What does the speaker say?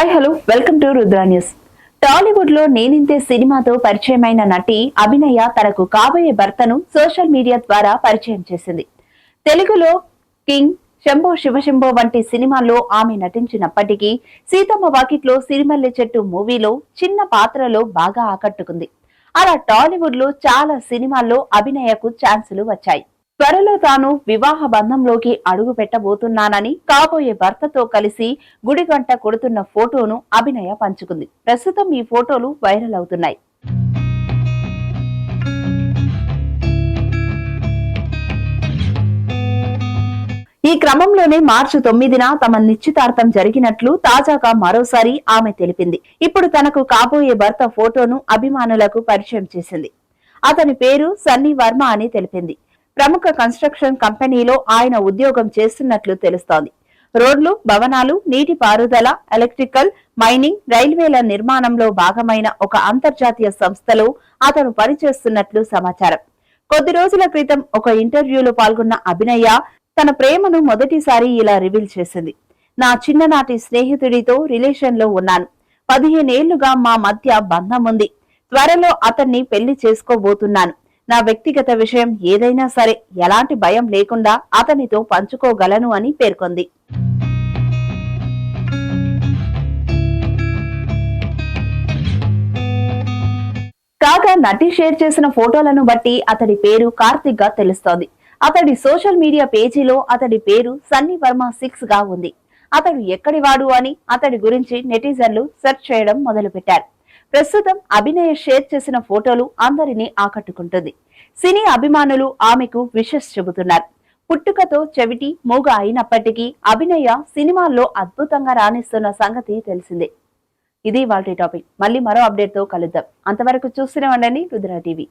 Hi hello. Welcome to Rudra news. టాలీవుడ్లో నేనింతే సినిమాతో పరిచయమైన నటి అభినయ తనకు కాబోయే భర్తను సోషల్ మీడియా ద్వారా పరిచయం చేసింది. తెలుగులో కింగ్ శంభో శివశంభో వంటి సినిమాల్లో ఆమె నటించినప్పటికీ సీతమ్మ వాకిట్లో సిరిమల్లె చెట్టు మూవీలో చిన్న పాత్రలో బాగా ఆకట్టుకుంది. అలా టాలీవుడ్లో చాలా సినిమాల్లో అభినయకు ఛాన్సులు వచ్చాయి. త్వరలో తాను వివాహ బంధంలోకి అడుగు పెట్టబోతున్నానని కాబోయే భర్తతో కలిసి గుడిగంట కొడుతున్న ఫోటోను అభినయ పంచుకుంది. ప్రస్తుతం ఈ ఫోటోలు వైరల్ అవుతున్నాయి. ఈ క్రమంలోనే మార్చి తొమ్మిదిన తమ నిశ్చితార్థం జరిగినట్లు తాజాగా మరోసారి ఆమె తెలిపింది. ఇప్పుడు తనకు కాబోయే భర్త ఫోటోను అభిమానులకు పరిచయం చేసింది. అతని పేరు సన్నీ వర్మ అని తెలిపింది. ప్రముఖ కన్స్ట్రక్షన్ కంపెనీలో ఆయన ఉద్యోగం చేస్తున్నట్లు తెలుస్తోంది. రోడ్లు భవనాలు నీటి పారుదల ఎలక్ట్రికల్ మైనింగ్ రైల్వేల నిర్మాణంలో భాగమైన ఒక అంతర్జాతీయ సంస్థలో అతను పనిచేస్తున్నట్లు సమాచారం. కొద్ది రోజుల క్రితం ఒక ఇంటర్వ్యూలో పాల్గొన్న అభినయ తన ప్రేమను మొదటిసారి ఇలా రివీల్ చేసింది. నా చిన్ననాటి స్నేహితుడితో రిలేషన్లో ఉన్నాను. పదిహేనేళ్ళుగా మా మధ్య బంధం ఉంది. త్వరలో అతన్ని పెళ్ళి చేసుకోబోతున్నాను. నా వ్యక్తిగత విషయం ఏదైనా సరే ఎలాంటి భయం లేకుండా అతనితో పంచుకోగలను అని పేర్కొంది. కాగా నటి షేర్ చేసిన ఫోటోలను బట్టి అతడి పేరు కార్తిక్గా తెలుస్తోంది. అతడి సోషల్ మీడియా పేజీలో అతడి పేరు సన్నీ వర్మ సిక్స్గా ఉంది. అతడు ఎక్కడివాడు అని అతడి గురించి నెటిజన్లు సెర్చ్ చేయడం మొదలుపెట్టారు. ప్రస్తుతం అభినయ షేర్ చేసిన ఫోటోలు అందరినీ ఆకట్టుకుంటుంది. సినీ అభిమానులు ఆమెకు విషెస్ చెబుతున్నారు. పుట్టుకతో చెవిటి మూగ అయినప్పటికీ అభినయ సినిమాల్లో అద్భుతంగా రాణిస్తున్న సంగతి తెలిసిందే. ఇది వాళ్ళ టాపిక్. మళ్ళీ మరో అప్డేట్తో కలుద్దాం. అంతవరకు చూస్తూనే ఉండండి రుద్ర టీవీ.